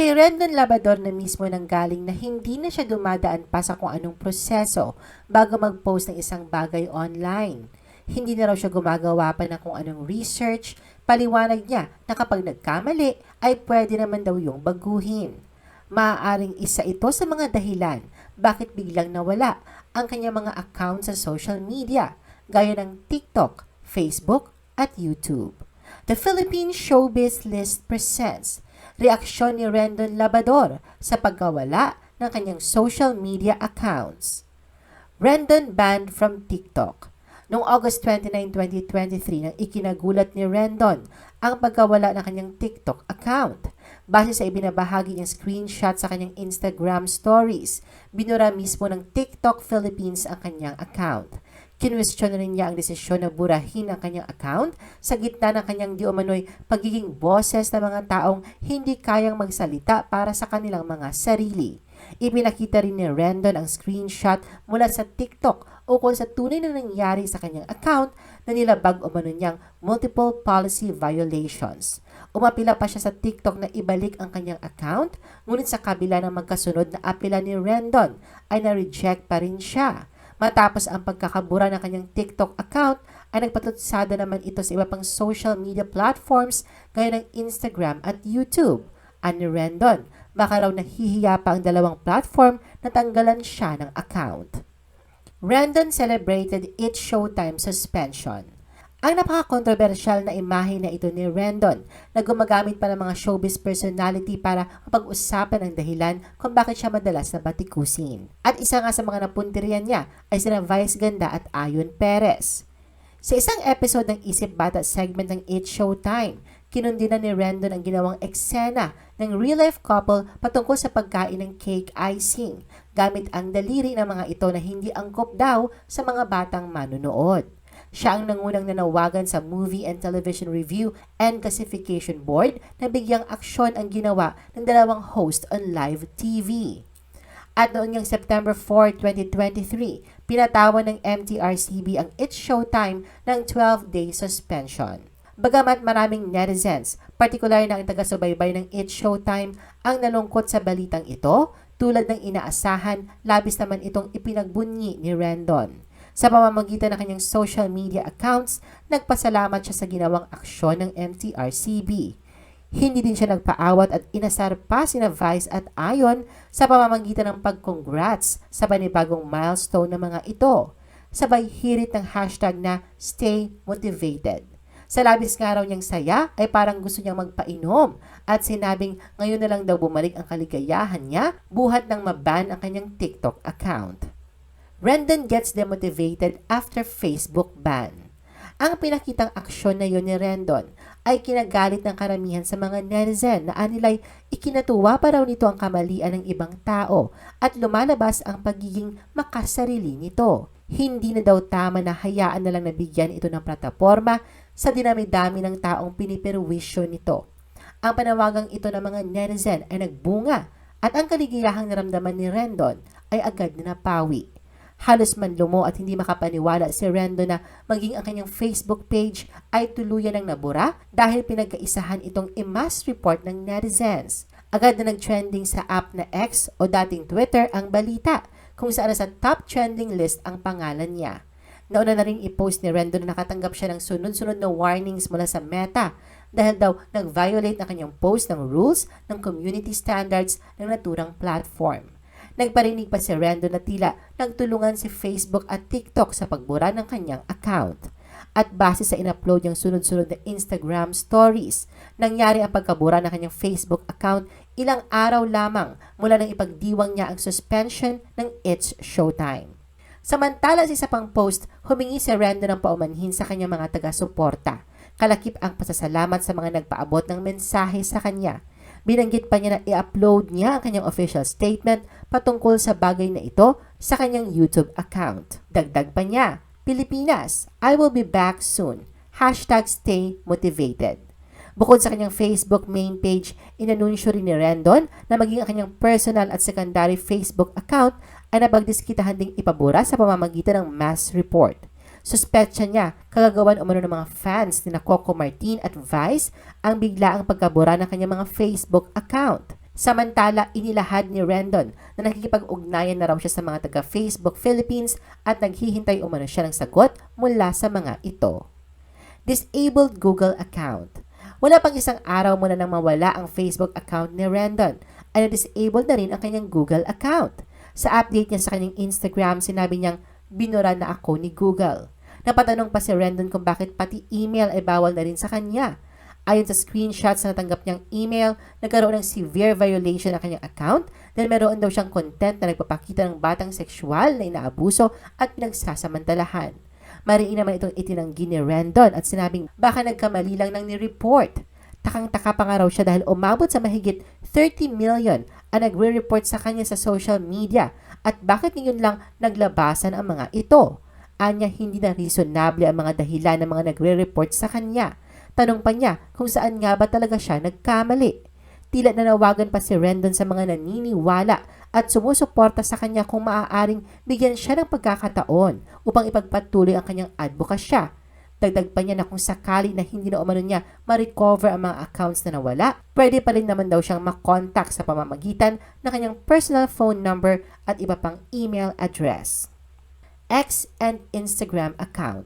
Kay Rendon Labador na mismo nang galing na hindi na siya dumadaan pa sa kung anong proseso bago mag-post ng isang bagay online. Hindi na raw siya gumagawa pa ng kung anong research, paliwanag niya na kapag nagkamali ay pwede naman daw yung baguhin. Maaaring isa ito sa mga dahilan bakit biglang nawala ang kanyang mga account sa social media gaya ng TikTok, Facebook at YouTube. The Philippine Showbiz List presents reaksyon ni Rendon Labador sa pagkawala ng kanyang social media accounts. Rendon banned from TikTok. Noong August 29, 2023, nang ikinagulat ni Rendon ang pagkawala ng kanyang TikTok account. Base sa ibinabahagi niyang screenshot sa kanyang Instagram stories, binura mismo ng TikTok Philippines ang kanyang account. Kinwestiyon rin niya ang desisyon na burahin ang kanyang account sa gitna ng kanyang di umano'y pagiging boses ng mga taong hindi kayang magsalita para sa kanilang mga sarili. Ipinakita rin ni Rendon ang screenshot mula sa TikTok ukol sa tunay na nangyari sa kanyang account na nilabag umano niyang multiple policy violations. Umapila pa siya sa TikTok na ibalik ang kanyang account, ngunit sa kabila ng magkasunod na apela ni Rendon ay na-reject pa rin siya. Matapos ang pagkakabura ng kanyang TikTok account, ay nagpatutsada naman ito sa iba pang social media platforms gaya ng Instagram at YouTube. Ani Rendon, baka raw nahihiya pa ang dalawang platform na tanggalan siya ng account. Rendon celebrated its Showtime suspension. Ang napaka-controversial na imahe na ito ni Rendon na gumagamit pa ng mga showbiz personality para mapag-usapan ang dahilan kung bakit siya madalas na batikusin. At isa nga sa mga napunterian niya ay sina Vice Ganda at Ayon Perez. Sa isang episode ng Isip Bata segment ng It's Showtime, kinundi na ni Rendon ang ginawang eksena ng real-life couple patungkol sa pagkain ng cake icing gamit ang daliri ng mga ito na hindi angkop daw sa mga batang manunood. Siya ang nangunang nanawagan sa Movie and Television Review and Classification Board na bigyang aksyon ang ginawa ng dalawang host on live TV. At noong yung September 4, 2023, pinatawan ng MTRCB ang It's Showtime ng 12-day suspension. Bagamat maraming netizens, partikular na ang taga-subaybay ng It's Showtime, ang nalungkot sa balitang ito, tulad ng inaasahan, labis naman itong ipinagbunyi ni Rendon. Sa pamamagitan ng kanyang social media accounts, nagpasalamat siya sa ginawang aksyon ng MTRCB. Hindi din siya nagpaawat at inasar pa sina Vice at Ayon sa pamamagitan ng pag-congrats sa panibagong milestone ng mga ito. Sabay hirit ng hashtag na Stay Motivated. Sa labis nga raw niyang saya ay parang gusto niyang magpainom at sinabing ngayon na lang daw bumalik ang kaligayahan niya buhat ng maban ang kanyang TikTok account. Rendon gets demotivated after Facebook ban. Ang pinakitang aksyon na yun ni Rendon ay kinagalit ng karamihan sa mga netizen na anilay ikinatuwa pa raw nito ang kamalian ng ibang tao at lumalabas ang pagiging makasarili nito. Hindi na daw tama na hayaan na lang nabigyan ito ng plataforma sa dinami-dami ng taong piniperwisyo nito. Ang panawagang ito ng mga netizen ay nagbunga at ang kaligayahang naramdaman ni Rendon ay agad na napawi. Halos man lumo at hindi makapaniwala si Rendo na maging ang kanyang Facebook page ay tuluyan ng nabura dahil pinagkaisahan itong imas report ng netizens. Agad na nag-trending sa app na X o dating Twitter ang balita kung saan sa top trending list ang pangalan niya. Nauna na rin i-post ni Rendo na nakatanggap siya ng sunod-sunod na warnings mula sa Meta dahil daw nag-violate na kanyang post ng rules ng community standards ng naturang platform. Nagparinig pa si Rando na tila nagtulungan si Facebook at TikTok sa pagbura ng kanyang account. At base sa in-upload niyang sunod-sunod na Instagram stories, nangyari ang pagkabura ng kanyang Facebook account ilang araw lamang mula nang ipagdiwang niya ang suspension ng It's Showtime. Samantala sa isa pang post, humingi si Rando ng paumanhin sa kanyang mga taga-suporta. Kalakip ang pasasalamat sa mga nagpaabot ng mensahe sa kanya. Binanggit pa niya na i-upload niya ang kanyang official statement patungkol sa bagay na ito sa kanyang YouTube account. Dagdag pa niya, Pilipinas, I will be back soon. Hashtag stay motivated. Bukod sa kanyang Facebook main page, inanunsyo rin ni Rendon na maging ang kanyang personal at secondary Facebook account ay napagdiskitahan ding ipabura sa pamamagitan ng mass report. Suspetsya niya, kagagawan umano ng mga fans ni Coco Martin at Vice ang biglaang pagkabura ng kanyang mga Facebook account. Samantala, inilahad ni Rendon na nakikipag-ugnayan na raw siya sa mga taga-Facebook Philippines at naghihintay umano siya ng sagot mula sa mga ito. Disabled Google account. Wala pang isang araw muna nang mawala ang Facebook account ni Rendon ay na-disable na rin ang kanyang Google account. Sa update niya sa kanyang Instagram, sinabi niyang binura na ako ni Google. Napatanong pa si Rendon kung bakit pati email ay bawal na rin sa kanya. Ayon sa screenshots na natanggap niyang email, nagkaroon ng severe violation ng kanyang account dahil meron daw siyang content na nagpapakita ng batang sexual na inaabuso at pinagsasamantalahan. Mariin naman itong itinanggi ni Rendon at sinabing baka nagkamali lang ng ni-report. Takang-taka pa nga raw siya dahil umabot sa mahigit 30 million ang nagre-report sa kanya sa social media at bakit ngayon lang naglabasan ang mga ito. Anya hindi na reasonable ang mga dahilan ng mga nagre-report sa kanya. Tanong pa niya kung saan nga ba talaga siya nagkamali. Tila nanawagan pa si Rendon sa mga naniniwala at sumusuporta sa kanya kung maaaring bigyan siya ng pagkakataon upang ipagpatuloy ang kanyang advokasya. Dagdag pa niya na kung sakali na hindi na umano niya ma-recover ang mga accounts na nawala, pwede pa rin naman daw siyang makontak sa pamamagitan ng kanyang personal phone number at iba pang email address. X and Instagram account.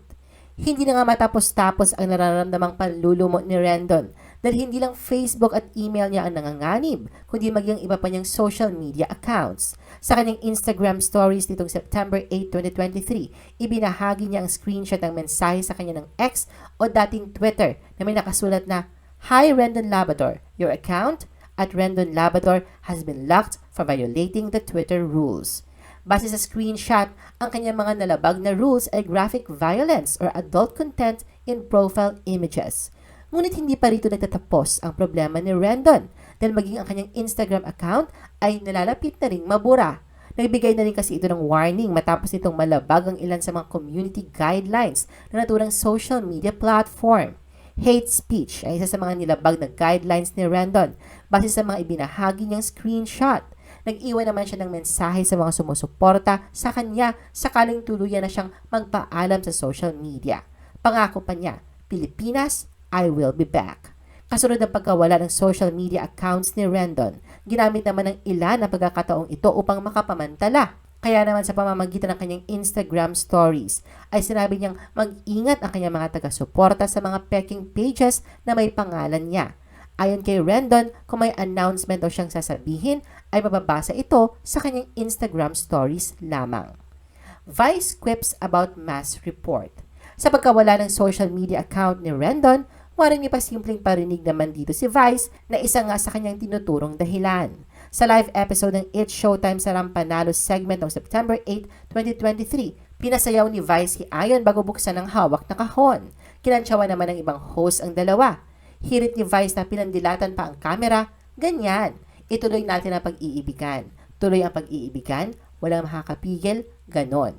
Hindi na nga matapos-tapos ang nararamdamang panlulumot ni Rendon dahil hindi lang Facebook at email niya ang nanganganib, kundi maging iba pa niyang social media accounts. Sa kanyang Instagram stories nitong September 8, 2023, ibinahagi niya ang screenshot ng mensahe sa kanya ng X o dating Twitter na may nakasulat na, Hi Rendon Labrador, your account at Rendon Labrador has been locked for violating the Twitter rules. Base sa screenshot, ang kanyang mga nalabag na rules ay graphic violence or adult content in profile images. Ngunit hindi pa rito nagtatapos ang problema ni Rendon dahil maging ang kanyang Instagram account ay nalalapit na ring mabura. Nagbigay na rin kasi ito ng warning matapos nitong malabag ang ilan sa mga community guidelines na naturang social media platform. Hate speech ay isa sa mga nilabag na guidelines ni Rendon base sa mga ibinahagi niyang screenshot. Nag-iwan naman siya ng mensahe sa mga sumusuporta sa kanya sakaling tuluyan na siyang magpaalam sa social media. Pangako pa niya, Pilipinas, I will be back. Kasunod ng pagkawala ng social media accounts ni Rendon, ginamit naman ng ilan ang pagkakataong ito upang makapamantala. Kaya naman sa pamamagitan ng kanyang Instagram stories ay sinabi niyang mag-ingat ang kanyang mga taga-suporta sa mga peking pages na may pangalan niya. Ayon kay Rendon, kung may announcement o siyang sasabihin, ay mababasa ito sa kanyang Instagram stories lamang. Vice quips about mass report. Sa pagkawala ng social media account ni Rendon, waring may pasimpleng parinig naman dito si Vice na isa nga sa kanyang tinuturong dahilan. Sa live episode ng It's Showtime sa Rampanalo segment ng September 8, 2023, pinasayaw ni Vice si Ayon bago buksan ang hawak na kahon. Kinantsawa naman ng ibang host ang dalawa. Hirit ni Vice na pinandilatan pa ang kamera, ganyan. Ituloy natin ang pag-iibigan. Tuloy ang pag-iibigan, walang makakapigil, ganon.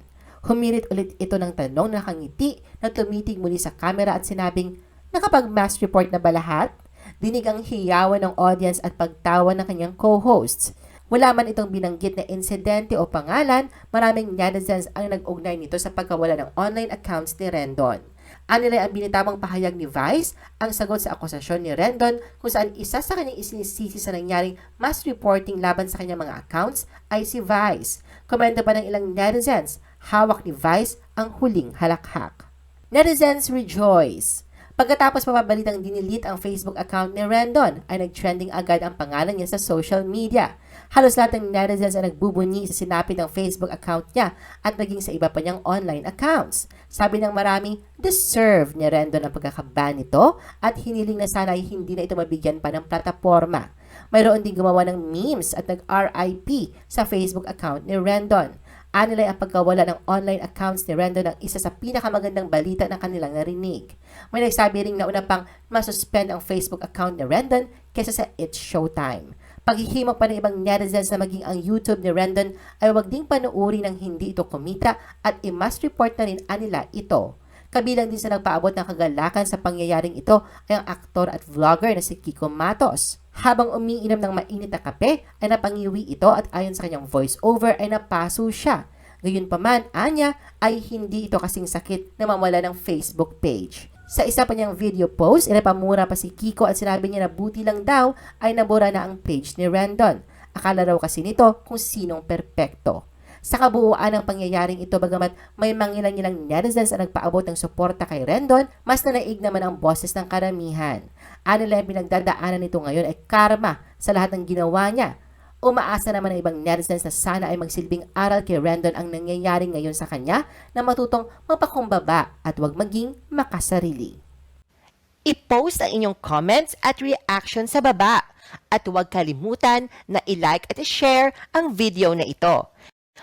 Humirit ulit ito ng tanong na nakangiti na tumitig muli sa kamera at sinabing, Nakapag-mass report na ba lahat? Dinig ang hiyawan ng audience at pagtawa ng kanyang co-hosts. Wala man itong binanggit na insidente o pangalan, maraming netizens ang nag-ugnay nito sa pagkawala ng online accounts ni Rendon. Anilay ang binitamang pahayag ni Vice ang sagot sa akusasyon ni Rendon kung saan isa sa kanyang isinisisi sa nangyaring mass reporting laban sa kanyang mga accounts ay si Vice. Komento pa ng ilang netizens, hawak ni Vice ang huling halakhak. Netizens rejoice! Pagkatapos mapabalitang dinilit ang Facebook account ni Rendon, ay nag-trending agad ang pangalan niya sa social media. Halos lahat ng netizens ay nagbubunyi sa sinapit ng Facebook account niya at naging sa iba pa niyang online accounts. Sabi ng marami, deserve ni Rendon ang pagkakaban nito at hiniling na sana ay hindi na ito mabigyan pa ng plataforma. Mayroon din gumawa ng memes at nag-RIP sa Facebook account ni Rendon. Anilay ang pagkawala ng online accounts ni Rendon ang isa sa pinakamagandang balita na kanilang narinig. May nagsabi ring nauna pang masuspend ang Facebook account ni Rendon kaysa sa It's Showtime. Paghihimo pa ng ibang netizens na maging ang YouTube ni Rendon ay wag ding panuuri ng hindi ito kumita at i-must report na rin anila ito. Kabilang din sa nagpaabot ng kagalakan sa pangyayaring ito ay ang aktor at vlogger na si Kiko Matos. Habang umiinom ng mainit na kape, ay napangiwi ito at ayon sa kanyang voice-over ay napaso siya. Gayunpaman, anya, ay hindi ito kasing sakit na mamala ng Facebook page. Sa isa pa niyang video post, inapamura pa si Kiko at sinabi niya na buti lang daw ay nabura na ang page ni Rendon. Akala raw kasi nito kung sinong perpekto. Sa kabuuan ng pangyayaring ito, bagamat may mangilang-ilang netizens na nagpaabot ng suporta kay Rendon, mas nanaig naman ang boses ng karamihan. Ano lang pinagdadaanan nito ngayon ay karma sa lahat ng ginawa niya. Umaasa naman ang ibang netizens na sana ay magsilbing aral kay Rendon ang nangyayari ngayon sa kanya na matutong mapakumbaba at huwag maging makasarili. I-post ang inyong comments at reaction sa baba. At huwag kalimutan na i-like at i-share ang video na ito.